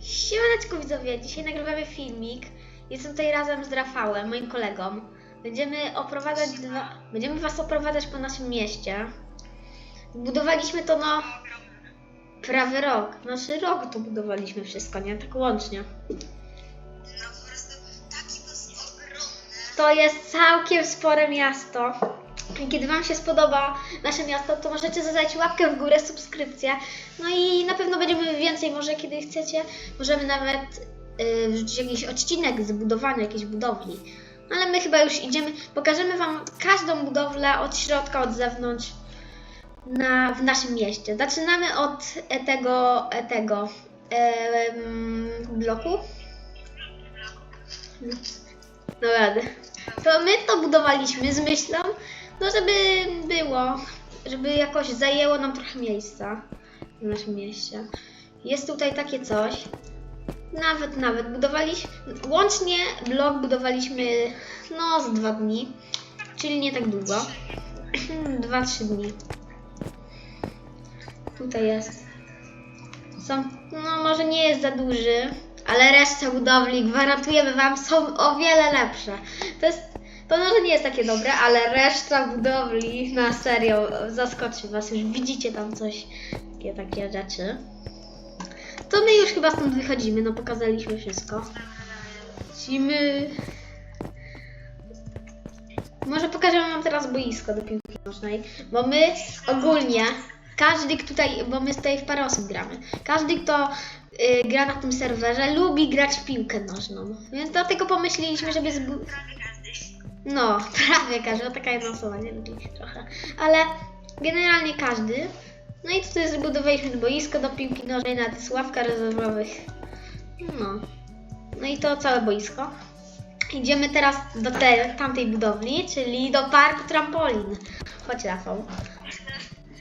Siemaneczko widzowie, dzisiaj nagrywamy filmik. Jestem tutaj razem z Rafałem, moim kolegą. Będziemy oprowadzać dwa... Będziemy was oprowadzać po naszym mieście. Budowaliśmy to no prawie rok. Znaczy rok to budowaliśmy wszystko, nie? Tak łącznie. No. To jest całkiem spore miasto. Kiedy Wam się spodoba nasze miasto, to możecie zadać łapkę w górę, subskrypcję. No i na pewno będziemy więcej, może kiedy chcecie, możemy nawet yy, wrzucić jakiś odcinek z budowania jakiejś budowli. Ale my chyba już idziemy, pokażemy Wam każdą budowlę od środka, od zewnątrz na, w naszym mieście. Zaczynamy od e, tego, e, tego em, bloku. No rady. To my to budowaliśmy z myślą, no żeby było, żeby jakoś zajęło nam trochę miejsca w naszym mieście. Jest tutaj takie coś. Nawet, nawet budowaliśmy, łącznie blok budowaliśmy no z dwa dni, czyli nie tak długo. Dwa, trzy dni. Tutaj jest. Są, no może nie jest za duży, ale reszta budowli, gwarantujemy Wam, są o wiele lepsze. To jest, może nie jest takie dobre, ale reszta budowli na serio zaskoczy Was. Już widzicie tam coś, takie, takie rzeczy. To my już chyba stąd wychodzimy, no pokazaliśmy wszystko. Lecimy. Może pokażemy Wam teraz boisko do piłki nożnej, bo my ogólnie, każdy tutaj, bo my tutaj w parę osób gramy, każdy kto y, gra na tym serwerze lubi grać w piłkę nożną, więc dlatego pomyśleliśmy, żeby zbu- Prawie każdy. No, prawie każdy, bo taka jedna osoba nie lubi trochę. Ale generalnie każdy. No i tutaj zbudowaliśmy boisko do piłki nożnej, nawet jest ławka rezerwowych. No. No i to całe boisko. Idziemy teraz do tej, tamtej budowli, czyli do parku trampolin. Chodź Rafał.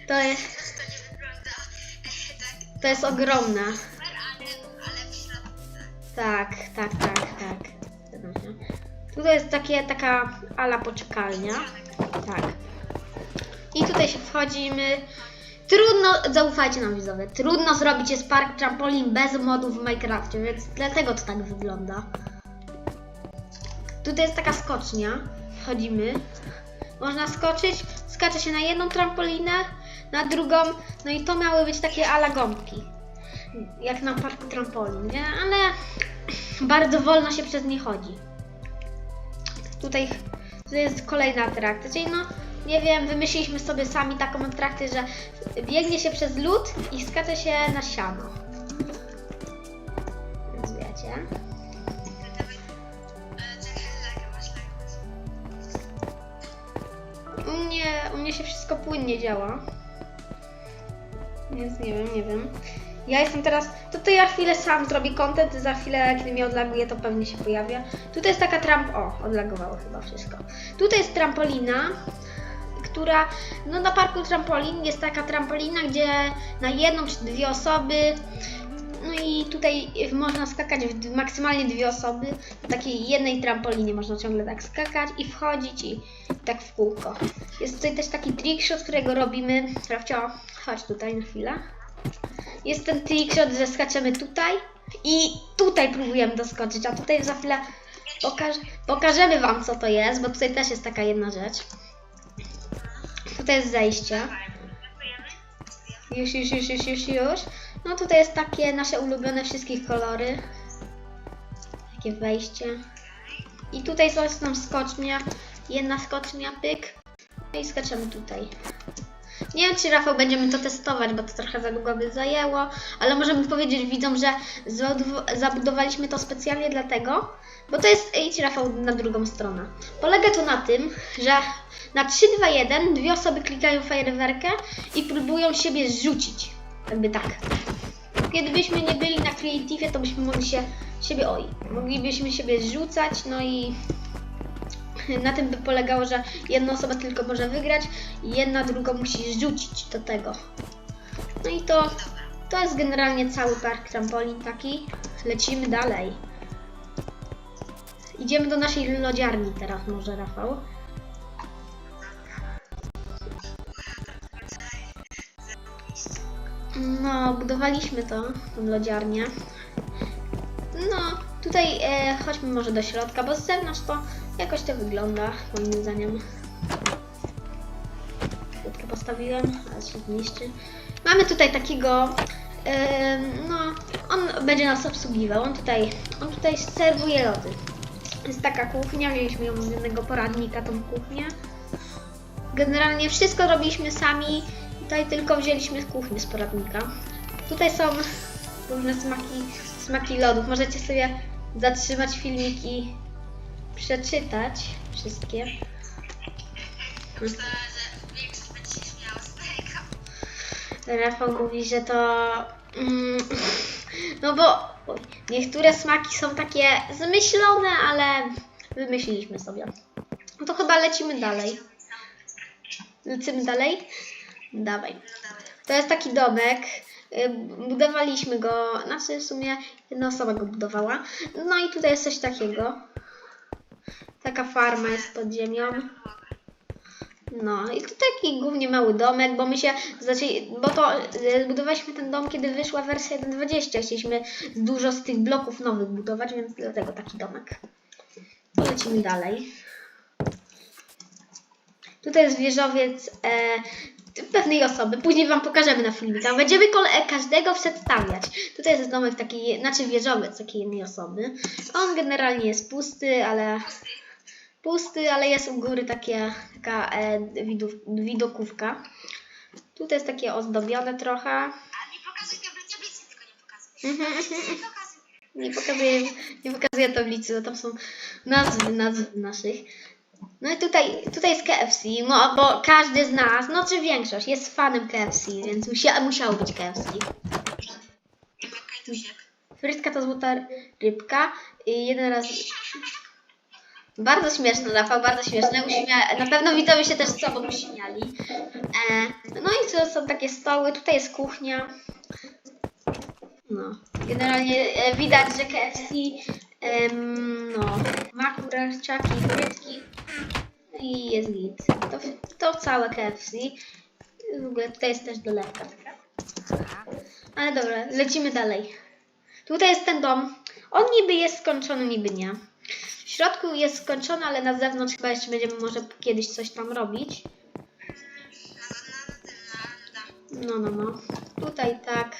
To jest, To jest środku Tak, tak. tak, tak. Tutaj jest takie, taka ala poczekalnia. Tak. I tutaj się wchodzimy. Trudno, zaufajcie nam widzowie, trudno zrobić jest park trampolin bez modów w Minecrafcie, więc dlatego to tak wygląda. Tutaj jest taka skocznia. Wchodzimy. Można skoczyć, skacze się na jedną trampolinę, na drugą, no i to miały być takie ala gąbki. Jak na parku trampolin, nie? Ale bardzo wolno się przez nie chodzi. Tutaj to jest kolejna atrakcja, czyli no nie wiem, wymyśliliśmy sobie sami taką atrakcję, że biegnie się przez lód i skacze się na siano. Więc wiecie. U mnie, u mnie się wszystko płynnie działa. Więc nie wiem, nie wiem. Ja jestem teraz. To, to ja chwilę sam zrobię content, za chwilę, kiedy mnie odlaguje, to pewnie się pojawia. Tutaj jest taka tramp. O, odlagowało chyba wszystko. Tutaj jest trampolina, która. No na parku trampolin jest taka trampolina, gdzie na jedną czy dwie osoby. No i tutaj można skakać w maksymalnie dwie osoby. Na takiej jednej trampolinie można ciągle tak skakać i wchodzić i tak w kółko. Jest tutaj też taki trickshot, którego robimy. Rafcio, chodź tutaj na chwilę. Jest ten trickshot, że skaczemy tutaj i tutaj próbujemy doskoczyć, a tutaj za chwilę pokaż pokażemy Wam co to jest, bo tutaj też jest taka jedna rzecz. Tutaj jest zejście. Już, już, już, już, już, już. No tutaj jest takie nasze ulubione wszystkich kolory. Takie wejście. I tutaj jest nam skocznia. Jedna skocznia, pyk. No i skaczemy tutaj. Nie wiem, czy Rafał będziemy to testować, bo to trochę za długo by zajęło, ale możemy powiedzieć widzom, że zabudowaliśmy to specjalnie dlatego, bo to jest, idź Rafał na drugą stronę. Polega to na tym, że na 3, 2, 1 dwie osoby klikają fajerwerkę i próbują siebie zrzucić. Jakby tak. Kiedybyśmy nie byli na creative, to byśmy mogli się siebie, oj, moglibyśmy siebie zrzucać, no i na tym by polegało, że jedna osoba tylko może wygrać i jedna drugą musi rzucić do tego. No i to, to jest generalnie cały park trampolin taki. Lecimy dalej. Idziemy do naszej lodziarni teraz może, Rafał. No, budowaliśmy to, tą lodziarnię. No, tutaj e, chodźmy może do środka, bo z zewnątrz to jakoś to wygląda, moim zdaniem. Krótko postawiłem, ale się zniszczy. Mamy tutaj takiego, e, no, on będzie nas obsługiwał, on tutaj, on tutaj serwuje lody. Jest taka kuchnia, mieliśmy ją z jednego poradnika, tą kuchnię. Generalnie wszystko robiliśmy sami, tutaj tylko wzięliśmy z kuchni z poradnika. Tutaj są różne smaki, smaki lodów. Możecie sobie zatrzymać filmik i przeczytać wszystkie. Myślę, że większość będzie się śmiała z tego. Rafał mówi, że to. Mm, no bo niektóre smaki są takie zmyślone, ale wymyśliliśmy sobie. No to chyba lecimy dalej. Lecimy dalej? Dawaj. Dawaj. To jest taki domek. y, Budowaliśmy go, znaczy w sumie jedna osoba go budowała. No i tutaj jest coś takiego. Taka farma jest pod ziemią. No i to taki głównie mały domek, bo my się zaczęli, bo to y, zbudowaliśmy ten dom, kiedy wyszła wersja 1.20. Chcieliśmy dużo z tych bloków nowych budować, więc dlatego taki domek. To lecimy dalej. Tutaj jest wieżowiec e, pewnej osoby. Później Wam pokażemy na filmikach. Będziemy e, każdego przedstawiać. Tutaj jest domek takiej, znaczy wieżowiec takiej jednej osoby. On generalnie jest pusty, ale pusty, ale jest u góry takie, taka e, widów, widokówka. Tutaj jest takie ozdobione trochę. A nie pokazuj tablicy, tylko nie pokazuj. Mhm, mhm, mhm. Nie pokazuj. Nie pokazuję, nie pokazuję tablicy, bo tam są nazwy, nazwy naszych. No i tutaj, tutaj jest KFC, no, bo każdy z nas, no czy większość, jest fanem KFC, więc musia, musiało być KFC. Frytka to złota rybka i jeden raz... Bardzo śmieszne, Rafał, bardzo śmieszne. Uśmia... Na pewno widzowie się też z sobą uśmiali. E, no i to są takie stoły, tutaj jest kuchnia. No, generalnie e, widać, że KFC em, no, ma kurczaki, frytki i jest git. To, to całe KFC. W ogóle tutaj jest też dolewka. Ale dobra, lecimy dalej. Tutaj jest ten dom. On niby jest skończony, niby nie. Środku jest skończony, ale na zewnątrz chyba jeszcze będziemy może kiedyś coś tam robić. No, no, no, no, No, no, no. Tutaj tak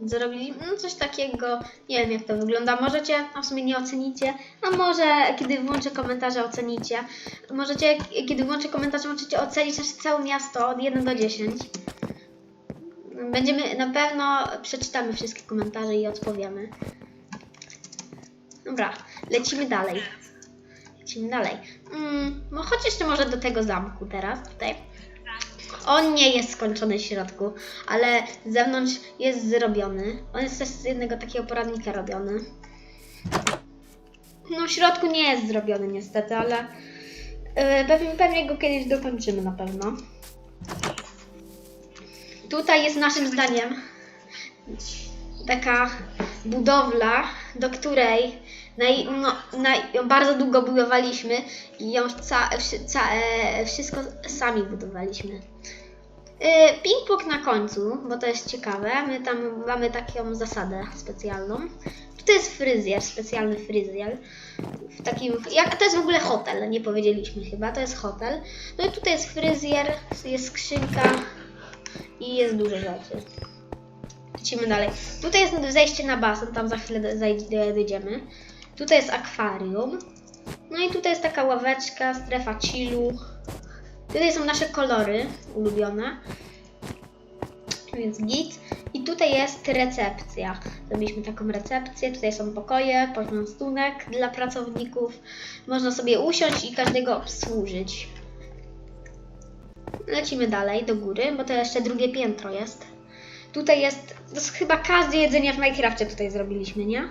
zrobili no coś takiego. Nie wiem jak to wygląda. Możecie, a w sumie nie ocenicie. A może kiedy włączę komentarze ocenicie. Możecie, kiedy włączę komentarze, możecie ocenić nasze całe miasto od 1 do 10. Będziemy, na pewno przeczytamy wszystkie komentarze i odpowiemy. Dobra, lecimy dalej. Lecimy dalej. Mm, no chodź jeszcze może do tego zamku teraz, tutaj. On nie jest skończony w środku, ale z zewnątrz jest zrobiony. On jest też z jednego takiego poradnika robiony. No w środku nie jest zrobiony niestety, ale yy, pewnie, pewnie go kiedyś dokończymy na pewno. Tutaj jest naszym zdaniem taka budowla, do której naj, no, naj, ją bardzo długo budowaliśmy i ją ca, ca, e, wszystko sami budowaliśmy. E, Ping-pong na końcu, bo to jest ciekawe. My tam mamy taką zasadę specjalną. Tutaj jest fryzjer, specjalny fryzjer. W takim, jak, to jest w ogóle hotel, nie powiedzieliśmy chyba, to jest hotel. No i tutaj jest fryzjer, jest skrzynka i jest dużo rzeczy. Lecimy dalej. Tutaj jest zejście na basen, tam za chwilę dojdziemy. Tutaj jest akwarium. No i tutaj jest taka ławeczka, strefa chillu. Tutaj są nasze kolory ulubione. Więc git. I tutaj jest recepcja. Zrobiliśmy taką recepcję. Tutaj są pokoje, poczęstunek dla pracowników. Można sobie usiąść i każdego obsłużyć. Lecimy dalej do góry, bo to jeszcze drugie piętro jest. Tutaj jest, to jest chyba każde jedzenie w Minecrafcie tutaj zrobiliśmy, nie?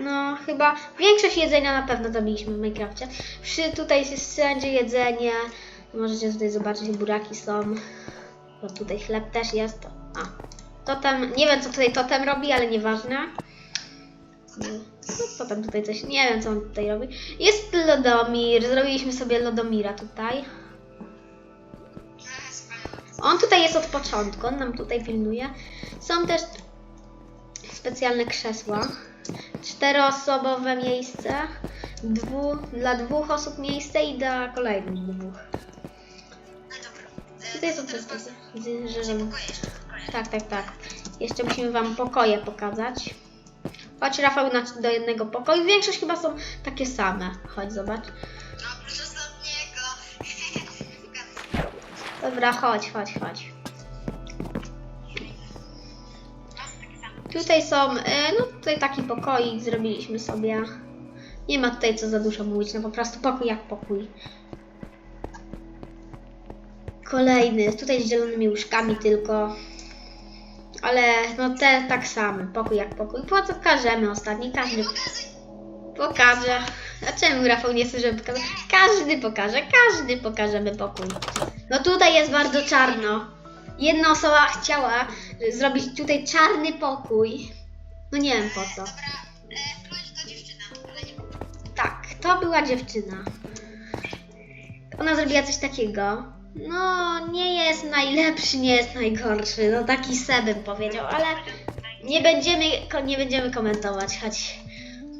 No, chyba większość jedzenia na pewno zrobiliśmy w Minecrafcie. Wszy, tutaj jest wszędzie jedzenie. Możecie tutaj zobaczyć, buraki są. No tutaj chleb też jest. A, totem, nie wiem co tutaj totem robi, ale nieważne. No, totem tutaj coś, nie wiem co on tutaj robi. Jest Lodomir, zrobiliśmy sobie Lodomira tutaj. On tutaj jest od początku, on nam tutaj pilnuje. Są też specjalne krzesła. Czteroosobowe miejsce. Dwu, dla dwóch osób miejsce i dla kolejnych dwóch. No dobra. E, to są teraz te bardzo- z- że- Pokoje jeszcze, pokoje. Tak, tak, tak. Jeszcze musimy Wam pokoje pokazać. Chodź Rafał na, do jednego pokoju. Większość chyba są takie same. Chodź, zobacz. No, oprócz ostatniego. Pokażę. Dobra, chodź, chodź, chodź. Tutaj są, e, no tutaj taki pokoik zrobiliśmy sobie. Nie ma tutaj co za dużo mówić, no po prostu pokój jak pokój. Kolejny, tutaj z zielonymi łóżkami tylko. Ale no te tak samo, pokój jak pokój. Pokażemy ostatni? Każdy pokaże. A czemu Rafał nie chce, żeby pokazać? Każdy pokaże, każdy pokażemy pokój. No tutaj jest bardzo czarno. Jedna osoba chciała zrobić tutaj czarny pokój. No nie wiem po co. Dobra, e, wchodź to dziewczyna, ale nie Tak, to była dziewczyna. Ona zrobiła coś takiego. No, nie jest najlepszy, nie jest najgorszy. No taki se bym powiedział, ale nie będziemy, ko- nie będziemy komentować. Chodź,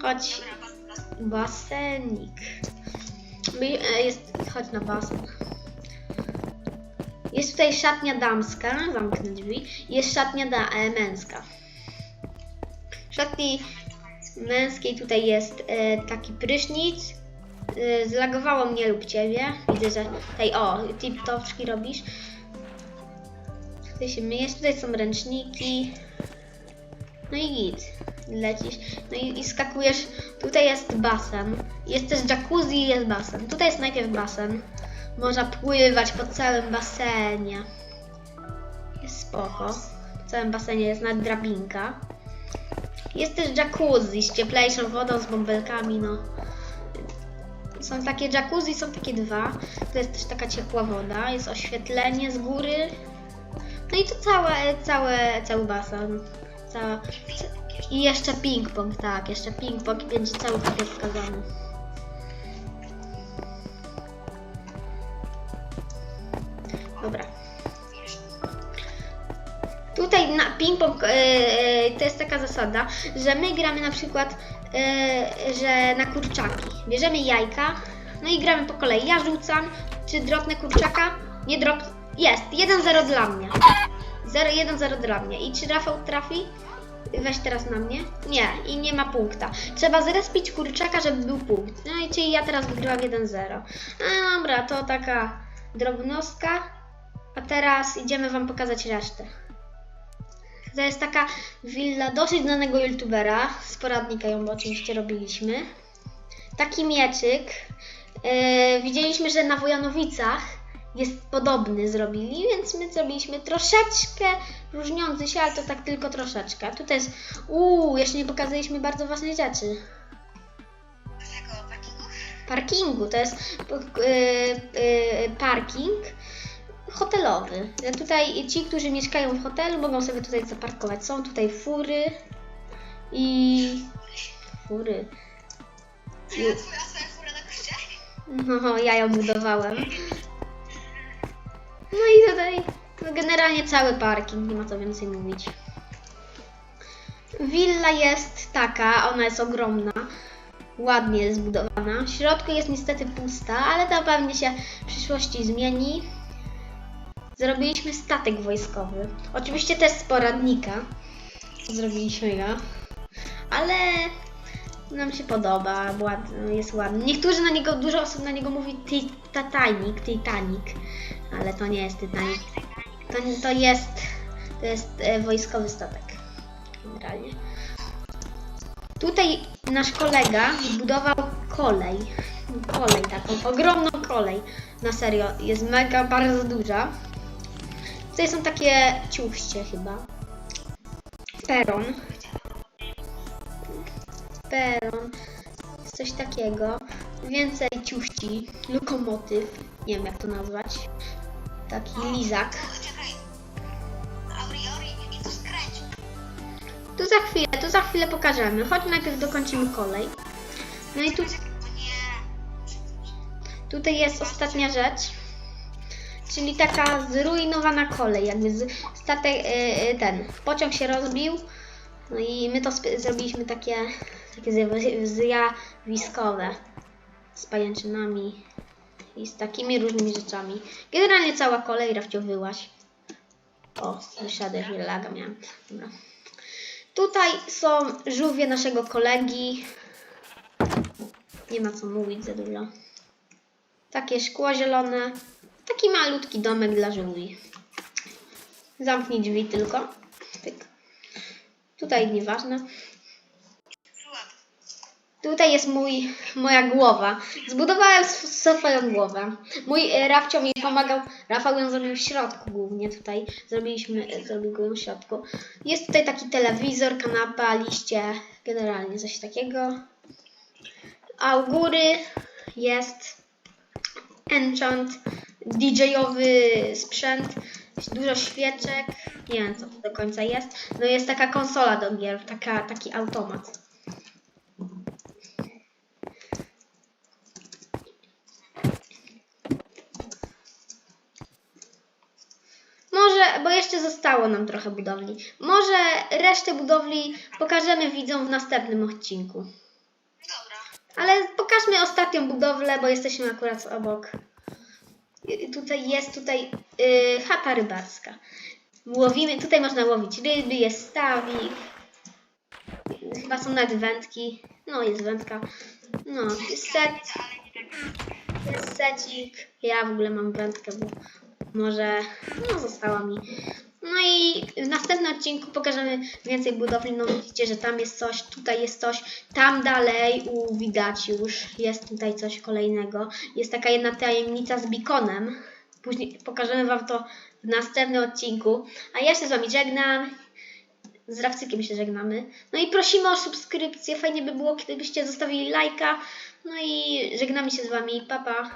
chodź, Dobra, basenik. My- e, Jest, chodź na basen. Jest tutaj szatnia damska, zamknę drzwi. Jest szatnia da, e, męska. W szatni męskiej tutaj jest e, taki prysznic. E, zlagowało mnie lub ciebie. Widzę, że tutaj o, tip-topczki robisz. Tutaj się myjesz, tutaj są ręczniki. No i git. Lecisz. No i, i skakujesz. Tutaj jest basen. Jest też jacuzzi jest basen. Tutaj jest najpierw basen. Można pływać po całym basenie. Jest spoko. W całym basenie jest nawet drabinka. Jest też jacuzzi z cieplejszą wodą, z bąbelkami, no. Są takie jacuzzi, są takie dwa. To jest też taka ciepła woda, jest oświetlenie z góry. No i to całe, całe, cały basen. Cała, I jeszcze ping-pong, tak, jeszcze ping-pong będzie cały pakiet wskazany. Tutaj na ping-pong e, to jest taka zasada, że my gramy na przykład, e, że na kurczaki. Bierzemy jajka, no i gramy po kolei. Ja rzucam, czy dropnę kurczaka? Nie drop. Jest, 1-0 dla mnie. 0-1-0 dla mnie. I czy Rafał trafi? Weź teraz na mnie. Nie, i nie ma punkta. Trzeba zrespić kurczaka, żeby był punkt. No i czyli ja teraz wygrywam 1-0. No dobra, to taka drobnostka. A teraz idziemy Wam pokazać resztę. To jest taka willa dosyć znanego youtubera. Z poradnika ją oczywiście robiliśmy. Taki mieczyk. Yy, widzieliśmy, że na Wojanowicach jest podobny zrobili, więc my zrobiliśmy troszeczkę różniący się, ale to tak tylko troszeczkę. Tutaj jest. Uuu, jeszcze nie pokazaliśmy bardzo ważnej rzeczy. Parkingu. To jest yy, yy, parking hotelowy. Tutaj ci, którzy mieszkają w hotelu, mogą sobie tutaj zaparkować. Są tutaj fury i fury. Kurczę? No, ja ją budowałem. No i tutaj generalnie cały parking, nie ma co więcej mówić. Willa jest taka, ona jest ogromna, ładnie jest zbudowana. W środku jest niestety pusta, ale to pewnie się w przyszłości zmieni. Zrobiliśmy statek wojskowy. Oczywiście też z poradnika. Zrobiliśmy go. Ale nam się podoba, jest ładny. Niektórzy na niego, dużo osób na niego mówi Ti- Titanic, Titanic, ale to nie jest Titanic. To, to jest, to jest e, wojskowy statek. Generalnie. Tutaj nasz kolega zbudował kolej. Kolej taką, ogromną kolej. Na serio, jest mega, bardzo duża. Tutaj są takie ciuchcie chyba. Peron. Peron. Coś takiego. Więcej ciuchci. Lokomotyw. Nie wiem jak to nazwać. Taki lizak. To. Tu za chwilę, tu za chwilę pokażemy. Chodź najpierw dokończymy kolej. No i tu, tutaj jest ostatnia rzecz. Czyli taka zrujnowana kolej. Jakby z, statek, yy, ten pociąg się rozbił. No i my to zrobiliśmy takie, takie zjawi- zjawiskowe z pajęczynami i z takimi różnymi rzeczami. Generalnie cała kolej rafciowyłaś. O, wyszedłeś, ile laga miałem. Dobra. Tutaj są żółwie naszego kolegi. Nie ma co mówić za dużo. Takie szkło zielone. Taki malutki domek dla żółwi. Zamknij drzwi tylko. Pyk. Tutaj nieważne. Tutaj jest mój, moja głowa. Zbudowałem sw- swoją głowę. Mój e, Rafcio mi pomagał. Rafał ją zrobił w środku głównie tutaj. Zrobiliśmy, e, zrobił go w środku. Jest tutaj taki telewizor, kanapa, liście, generalnie coś takiego. A u góry jest enchant, DJ-owy sprzęt, dużo świeczek. Nie wiem co to do końca jest. No jest taka konsola do gier, taka, taki automat. Może, bo jeszcze zostało nam trochę budowli. Może resztę budowli pokażemy widzom w następnym odcinku. Ale pokażmy ostatnią budowlę, bo jesteśmy akurat obok. Tutaj jest tutaj y, chata rybarska. Łowimy, tutaj można łowić ryby, jest stawik. Chyba są nawet wędki. No, jest wędka. No, set, jest secik. Ja w ogóle mam wędkę, bo może no, została mi. No i w następnym odcinku pokażemy więcej budowli. No widzicie, że tam jest coś, tutaj jest coś, tam dalej u widać już jest tutaj coś kolejnego. Jest taka jedna tajemnica z bikonem. Później pokażemy Wam to w następnym odcinku. A ja się z Wami żegnam. Z Rawcykiem się żegnamy. No i prosimy o subskrypcję. Fajnie by było, gdybyście zostawili lajka. No i żegnamy się z Wami. Pa, pa.